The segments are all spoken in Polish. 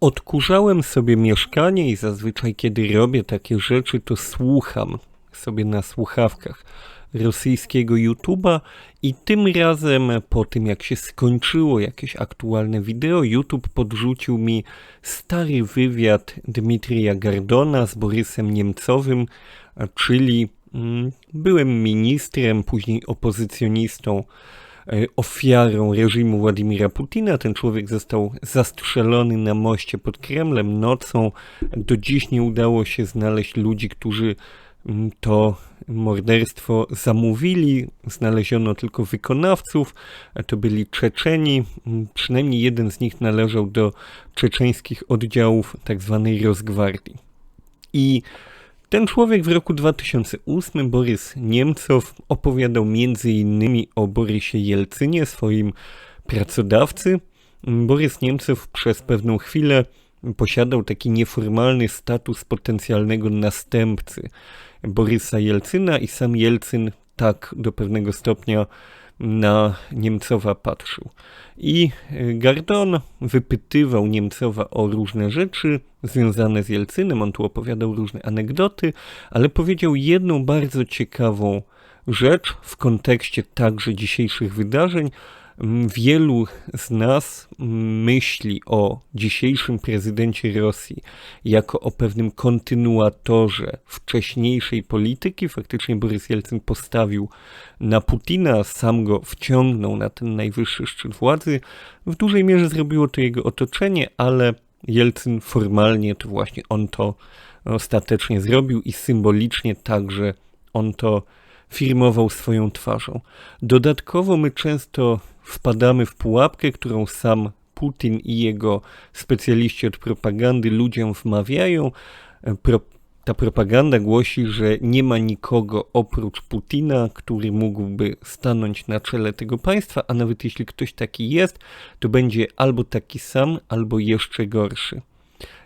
Odkurzałem sobie mieszkanie i zazwyczaj, kiedy robię takie rzeczy, to słucham sobie na słuchawkach rosyjskiego YouTube'a i tym razem po tym jak się skończyło jakieś aktualne wideo, YouTube podrzucił mi stary wywiad Dmitrija Gardona z Borysem Niemcowym, czyli mm, byłem ministrem, później opozycjonistą ofiarą reżimu Władimira Putina. Ten człowiek został zastrzelony na moście pod Kremlem nocą. Do dziś nie udało się znaleźć ludzi, którzy mm, to morderstwo zamówili. Znaleziono tylko wykonawców, to byli Czeczeni. Mm, przynajmniej jeden z nich należał do czeczeńskich oddziałów tzw. Tak Rosgwardii. I ten człowiek w roku 2008, Borys Niemcow, opowiadał m.in. o Borysie Jelcynie, swoim pracodawcy. Borys Niemcow przez pewną chwilę posiadał taki nieformalny status potencjalnego następcy Borysa Jelcyna i sam Jelcyn tak do pewnego stopnia na Niemcowa patrzył. I e, Gardon wypytywał Niemcowa o różne rzeczy związane z Jelcynem. On tu opowiadał różne anegdoty, ale powiedział jedną bardzo ciekawą rzecz w kontekście także dzisiejszych wydarzeń, Wielu z nas myśli o dzisiejszym prezydencie Rosji jako o pewnym kontynuatorze wcześniejszej polityki. Faktycznie Borys Jelcyn postawił na Putina, sam go wciągnął na ten najwyższy szczyt władzy. W dużej mierze zrobiło to jego otoczenie, ale Jelcyn formalnie to właśnie on to ostatecznie zrobił i symbolicznie także on to firmował swoją twarzą. Dodatkowo my często wpadamy w pułapkę, którą sam Putin i jego specjaliści od propagandy ludziom wmawiają. Pro, ta propaganda głosi, że nie ma nikogo oprócz Putina, który mógłby stanąć na czele tego państwa, a nawet jeśli ktoś taki jest, to będzie albo taki sam, albo jeszcze gorszy.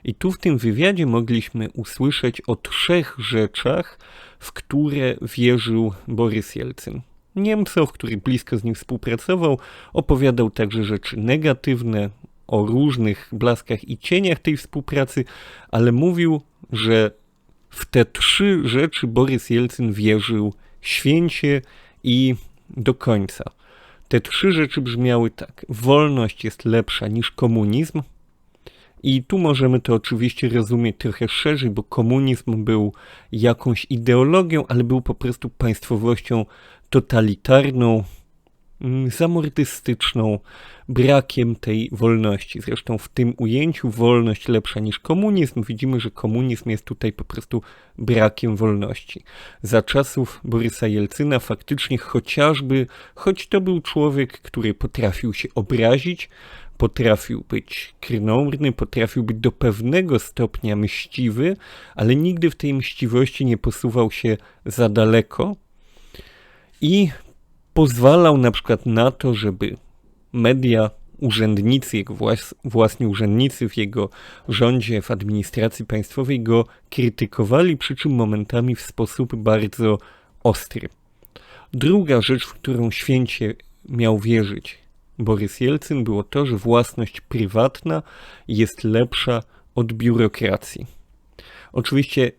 I tu w tym wywiadzie mogliśmy usłyszeć o trzech rzeczach, w które wierzył Borys Jelcyn. Niemcow, który blisko z nim współpracował, opowiadał także rzeczy negatywne o różnych blaskach i cieniach tej współpracy, ale mówił, że w te trzy rzeczy Borys Jelcyn wierzył święcie i do końca. Te trzy rzeczy brzmiały tak: wolność jest lepsza niż komunizm, i tu możemy to oczywiście rozumieć trochę szerzej, bo komunizm był jakąś ideologią, ale był po prostu państwowością totalitarną, mm, zamordystyczną, brakiem tej wolności. Zresztą w tym ujęciu wolność lepsza niż komunizm. Widzimy, że komunizm jest tutaj po prostu brakiem wolności. Za czasów Borysa Jelcyna faktycznie chociażby, choć to był człowiek, który potrafił się obrazić, potrafił być krnąbrny, potrafił być do pewnego stopnia mściwy, ale nigdy w tej mściwości nie posuwał się za daleko i pozwalał na przykład na to, żeby media, urzędnicy, jego włas, własni urzędnicy w jego rządzie, w administracji państwowej go krytykowali, przy czym momentami w sposób bardzo ostry. Druga rzecz, w którą święcie miał wierzyć Borys Jelcyn, było to, że własność prywatna jest lepsza od biurokracji. Oczywiście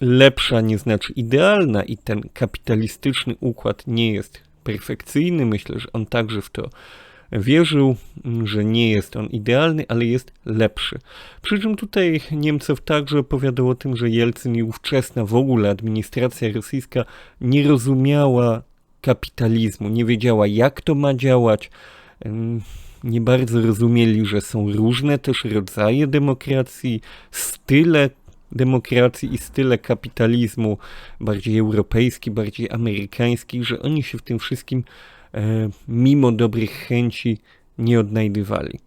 lepsza nie znaczy idealna i ten kapitalistyczny układ nie jest perfekcyjny. Myślę, że on także w to wierzył, że nie jest on idealny, ale jest lepszy. Przy czym tutaj Niemcow także opowiadał o tym, że Jelcyn i ówczesna w ogóle administracja rosyjska nie rozumiała kapitalizmu, nie wiedziała jak to ma działać, nie bardzo rozumieli, że są różne też rodzaje demokracji, style demokracji i style kapitalizmu, bardziej europejski, bardziej amerykański, że oni się w tym wszystkim e, mimo dobrych chęci nie odnajdywali.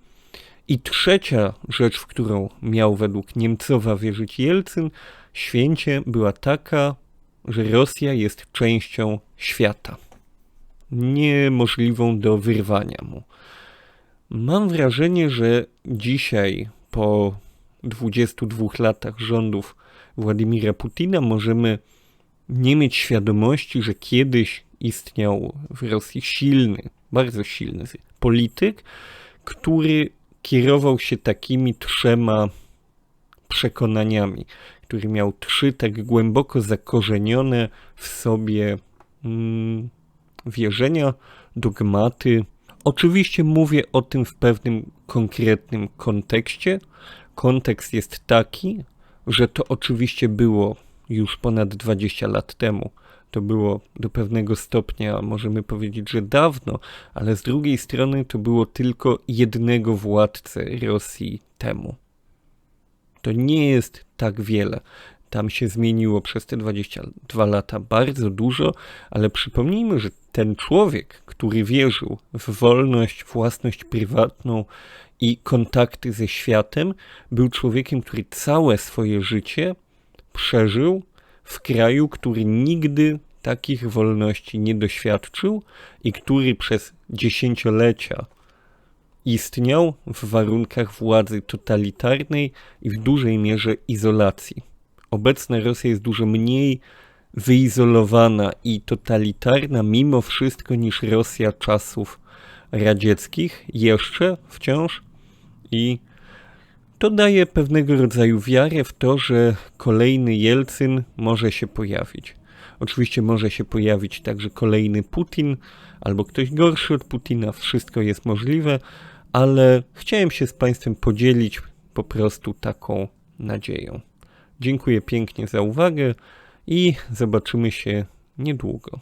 I trzecia rzecz, w którą miał według Niemcowa wierzyć Jelcyn, święcie była taka, że Rosja jest częścią świata niemożliwą do wyrwania mu. Mam wrażenie, że dzisiaj, po 22 latach rządów Władimira Putina, możemy nie mieć świadomości, że kiedyś istniał w Rosji silny, bardzo silny polityk, który kierował się takimi trzema przekonaniami, który miał trzy tak głęboko zakorzenione w sobie mm, wierzenia, dogmaty. Oczywiście mówię o tym w pewnym konkretnym kontekście. Kontekst jest taki, że to oczywiście było już ponad 20 lat temu. To było do pewnego stopnia, możemy powiedzieć, że dawno, ale z drugiej strony to było tylko jednego władcę Rosji temu. To nie jest tak wiele. Tam się zmieniło przez te 22 lata bardzo dużo, ale przypomnijmy, że ten człowiek, który wierzył w wolność, własność prywatną i kontakty ze światem, był człowiekiem, który całe swoje życie przeżył w kraju, który nigdy takich wolności nie doświadczył i który przez dziesięciolecia istniał w warunkach władzy totalitarnej i w dużej mierze izolacji. Obecna Rosja jest dużo mniej wyizolowana i totalitarna mimo wszystko niż Rosja czasów radzieckich, jeszcze wciąż i to daje pewnego rodzaju wiarę w to, że kolejny Jelcyn może się pojawić. Oczywiście może się pojawić także kolejny Putin albo ktoś gorszy od Putina, wszystko jest możliwe, ale chciałem się z Państwem podzielić po prostu taką nadzieją. Dziękuję pięknie za uwagę i zobaczymy się niedługo.